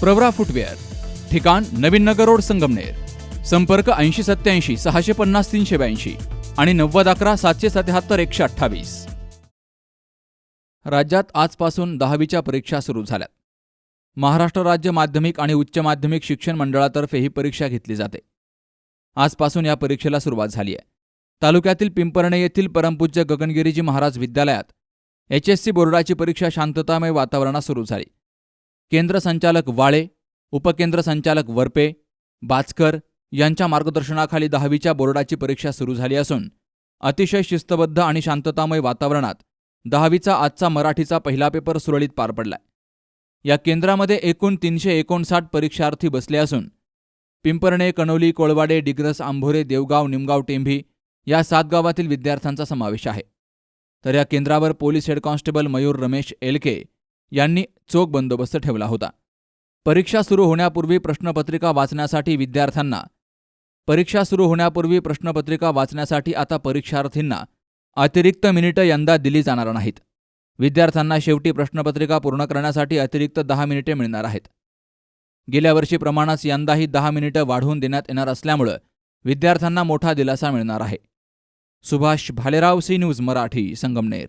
Pravara footwear ठिकाण नवीन नगर road Sangamner संपर्क ऐंशी सत्याऐंशी सहाशे पन्नास तीनशे ब्याऐंशी आणि नव्वद अकरा सातशे सत्याहत्तर एकशे अठ्ठावीस. राज्यात आजपासून दहावीच्या परीक्षा सुरू झाल्यात. महाराष्ट्र राज्य माध्यमिक आणि उच्च माध्यमिक शिक्षण मंडळातर्फे ही परीक्षा घेतली जाते. आजपासून या परीक्षेला सुरुवात झाली आहे. तालुक्यातील पिंपर्णे येथील परमपूज्य गगनगिरीजी महाराज विद्यालयात एच एस सी बोर्डाची परीक्षा शांततामय वातावरणात सुरू झाली. केंद्र संचालक वाळे उपकेंद्र संचालक वरपे बाचकर यांच्या मार्गदर्शनाखाली दहावीच्या बोर्डाची परीक्षा सुरू झाली असून अतिशय शिस्तबद्ध आणि शांततामय वातावरणात दहावीचा आजचा मराठीचा पहिला पेपर सुरळीत पार पडलाय. या केंद्रामध्ये एकूण तीनशे एकोणसाठ परीक्षार्थी बसले असून पिंपर्णे कणोली कोळवाडे डिग्रस आंभोरे देवगाव निमगाव टेंभी या सात गावातील विद्यार्थ्यांचा समावेश आहे. तर या केंद्रावर police head constable Mayur Ramesh LK यांनी चोख बंदोबस्त ठेवला होता. परीक्षा सुरू होण्यापूर्वी प्रश्नपत्रिका वाचण्यासाठी विद्यार्थ्यांना परीक्षा सुरू होण्यापूर्वी प्रश्नपत्रिका वाचण्यासाठी आता परीक्षार्थींना अतिरिक्त मिनिटं यंदा दिली जाणार नाहीत. विद्यार्थ्यांना शेवटी प्रश्नपत्रिका पूर्ण करण्यासाठी अतिरिक्त दहा मिनिटे मिळणार आहेत. गेल्या वर्षीप्रमाणेच यंदाही दहा मिनिटं वाढवून देण्यात येणार असल्यामुळं विद्यार्थ्यांना मोठा दिलासा मिळणार आहे. Subhash Bhalerao C news Marathi Sangamner.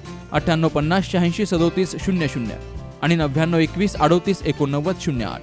अठ्ठ्याण्णव पन्नास शहाऐंशी सदोतीस शून्य शून्य आणि नव्याण्णव एकवीस अडोतीस एकोणनव्वद शून्य आठ.